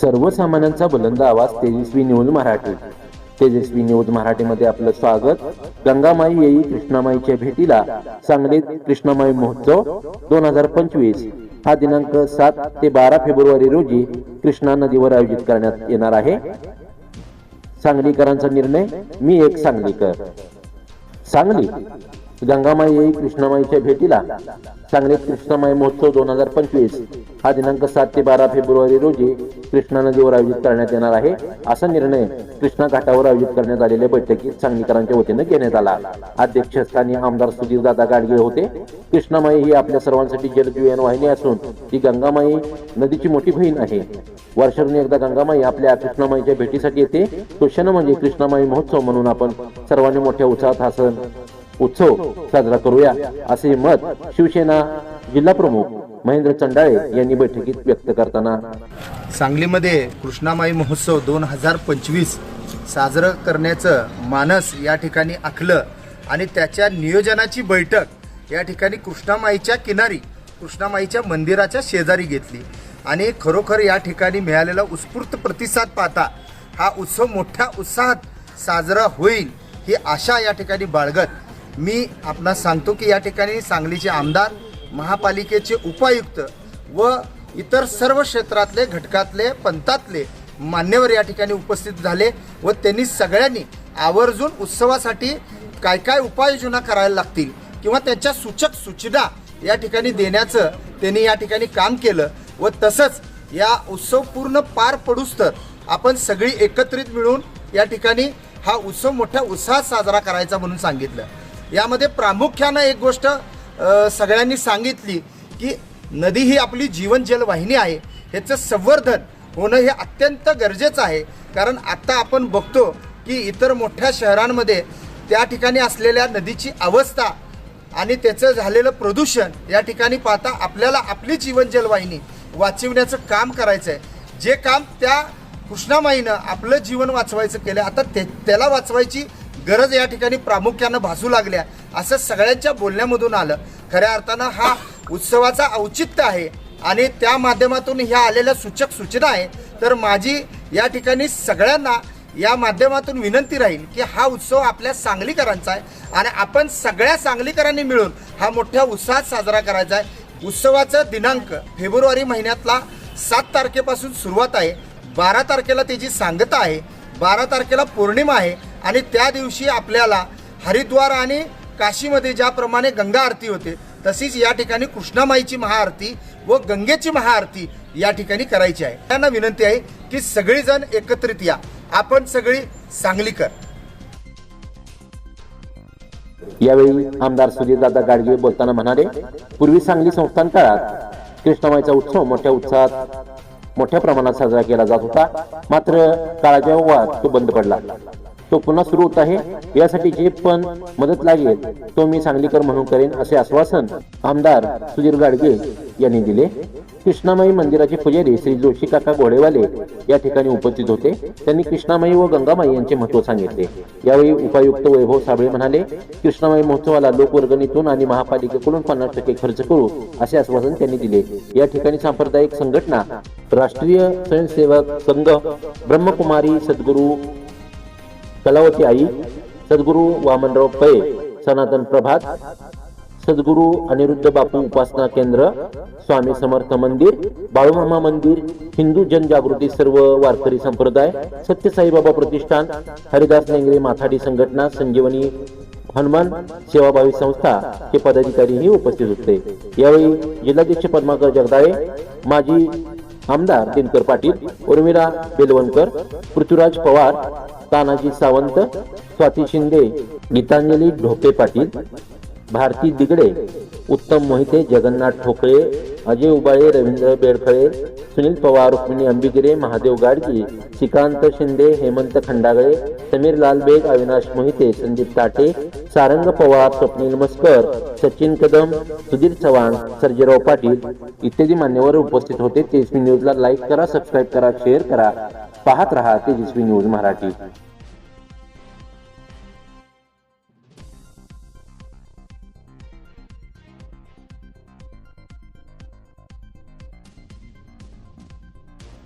सर्वसामान्यांचा बुलंद आवाज तेजस्वी न्यूज मराठी. तेजस्वी न्यूज मराठीमध्ये आपलं स्वागत. गंगामाई येई कृष्णामाईच्या भेटीला सांगलीत कृष्णामाई महोत्सव दोन हजार पंचवीस. हा दिनांक सात ते बारा फेब्रुवारी रोजी कृष्णा नदीवर आयोजित करण्यात येणार आहे. सांगलीकरांचा निर्णय मी एक सांगलीकर. सांगली गंगामाई येई कृष्णामाईच्या भेटीला सांगलीत कृष्णामाई महोत्सव दोन हजार पंचवीस. हा दिनांक सात ते बारा फेब्रुवारी रोजी कृष्णा नदीवर आयोजित करण्यात येणार आहे. असा निर्णय कृष्णा घाटावर आयोजित करण्यात आलेल्या बैठकीत सांगलीकरांच्या वतीनं घेण्यात आला. अध्यक्षस्थानी आमदार सुधीर दादा गाडगे होते. कृष्णामाई ही आपल्या सर्वांसाठी जलजीवन वाहिनी असून ती गंगामाई नदीची मोठी बहीण आहे. वर्षातून एकदा गंगामाई आपल्या कृष्णामाईच्या भेटीसाठी येते. तो क्षण म्हणजे कृष्णामाई महोत्सव म्हणून आपण सर्वांनी मोठ्या उत्साहात हा सण उत्सव साजरा करूया. असे मत शिवसेना जिल्हा प्रमुख महेंद्र चंडाळे यांनी बैठकीत व्यक्त करताना. सांगलीमध्ये कृष्णामाई महोत्सव दोन हजार पंचवीस साजरं करण्याचं मानस या ठिकाणी आखलं आणि त्याच्या नियोजनाची बैठक या ठिकाणी कृष्णामाईच्या किनारी कृष्णामाईच्या मंदिराच्या शेजारी घेतली. आणि खरोखर या ठिकाणी मिळालेला उत्स्फूर्त प्रतिसाद पाहता हा उत्सव मोठ्या उत्साहात साजरा होईल ही आशा या ठिकाणी बाळगत. मी आपणास सांगतो की या ठिकाणी सांगलीचे आमदार महापालिकेचे उपायुक्त व इतर सर्व क्षेत्रातले घटकातले पंथातले मान्यवर या ठिकाणी उपस्थित झाले व त्यांनी सगळ्यांनी आवर्जून उत्सवासाठी काय काय उपाययोजना करायला लागतील किंवा त्यांच्या सूचक सूचना या ठिकाणी देण्याचं त्यांनी या ठिकाणी काम केलं व तसंच या उत्सव पूर्ण पार पडूस तर आपण सगळी एकत्रित मिळून या ठिकाणी हा उत्सव मोठ्या उत्साहात साजरा करायचा म्हणून सांगितलं. यामध्ये प्रामुख्यानं एक गोष्ट सगळ्यांनी सांगितली की नदी ही आपली जीवन जलवाहिनी आहे. ह्याचं संवर्धन होणं हे अत्यंत गरजेचं आहे. कारण आता आपण बघतो की इतर मोठ्या शहरांमध्ये त्या ठिकाणी असलेल्या नदीची अवस्था आणि त्याचं झालेलं प्रदूषण या ठिकाणी पाहता आपल्याला आपली जीवन जलवाहिनी वाचवण्याचं काम करायचं आहे जे काम त्या कृष्णामाईनं आपलं जीवन वाचवायचं केलं आता ते त्याला वाचवायची गरज या ठिकाणी प्रामुख्यानं भासू लागल्या असं सगळ्यांच्या बोलण्यामधून आलं. खऱ्या अर्थानं हा उत्सवाचा औचित्य आहे आणि त्या माध्यमातून ह्या आलेल्या सूचक सूचना आहे. तर माझी या ठिकाणी सगळ्यांना या माध्यमातून विनंती राहील की हा उत्सव आपल्या सांगलीकरांचा आहे आणि आपण सगळ्या सांगलीकरांनी मिळून हा मोठ्या उत्साहात साजरा करायचा आहे. उत्सवाचा दिनांक फेब्रुवारी महिन्यातला सात तारखेपासून सुरुवात आहे. बारा तारखेला त्याची सांगता आहे. बारा तारखेला पौर्णिमा आहे. आणि त्या दिवशी आपल्याला हरिद्वार आणि काशीमध्ये ज्याप्रमाणे गंगा आरती होते तशीच या ठिकाणी कृष्णामाईची महाआरती व गंगेची महाआरती या ठिकाणी करायची आहे. त्यांना विनंती आहे की सगळीजण एकत्रित या. आपण सगळी सांगलीकर. यावेळी आमदार सुधीरदादा गाडगे बोलताना म्हणाले पूर्वी सांगली संस्थान काळात कृष्णामाईचा उत्सव मोठ्या उत्साहात मोठ्या प्रमाणात साजरा केला जात होता. मात्र काळाच्या ओघात तो बंद पडला. तो पुन्हा सुरू होत आहे. यासाठी जे पण मदत लागेल तो मी सांगलीकर म्हणून करेन असे आश्वासन आमदार सुधीर गाडगे यांनी दिले. कृष्णामाई मंदिराचे पुजारी श्री जोशी काका घोडेवाले या ठिकाणी उपस्थित होते. त्यांनी कृष्णामाई व गंगामाई यांचे महत्त्व सांगितले. यावेळी उपायुक्त वैभव साबळे म्हणाले कृष्णामाई महोत्सवाला लोकवर्गणीतून आणि महापालिकेकडून पन्नास टक्के खर्च करू असे आश्वासन त्यांनी दिले. या ठिकाणी सांप्रदायिक संघटना राष्ट्रीय स्वयंसेवक संघ ब्रह्मकुमारी सद्गुरू कलावती आई सद्गुरू वामनराव पै सनातन प्रभात सद्गुरू अनिरुद्ध बापू उपासना केंद्र स्वामी समर्थ मंदिर बाळूमामा मंदिर हिंदू जनजागृती सर्व वारकरी संप्रदाय सत्यसाईबाबा प्रतिष्ठान हरिदास नेंगरे माथाडी संघटना संजीवनी हनुमान सेवाभावी संस्था हे पदाधिकारीही उपस्थित होते. यावेळी जिल्हाध्यक्ष पद्माकर जगदाळे माजी आमदार दिनकर पाटील उर्मिला बेलवणकर पृथ्वीराज पवार तानाजी सावंत स्वाती शिंदे गीतांजली ढोके पाटील भारती दिगडे उत्तम मोहिते जगन्नाथ ठोकळे अजय उबाळे रवींद्र बेडफळे सुनील पवार रुक्मिणी अंबिगिरे महादेव गाडगी श्रीकांत शिंदे हेमंत खंडागळे समीर लालबेग अविनाश मोहिते संदीप ताटे सारंग पवार स्वप्नील मस्कर सचिन कदम सुधीर चव्हाण सर्जेराव पाटील इत्यादी मान्यवर उपस्थित होते. तेजस्वी न्यूजला लाईक करा सबस्क्राईब करा शेअर करा. पाहत रहा तेजस्वी न्यूज मराठी.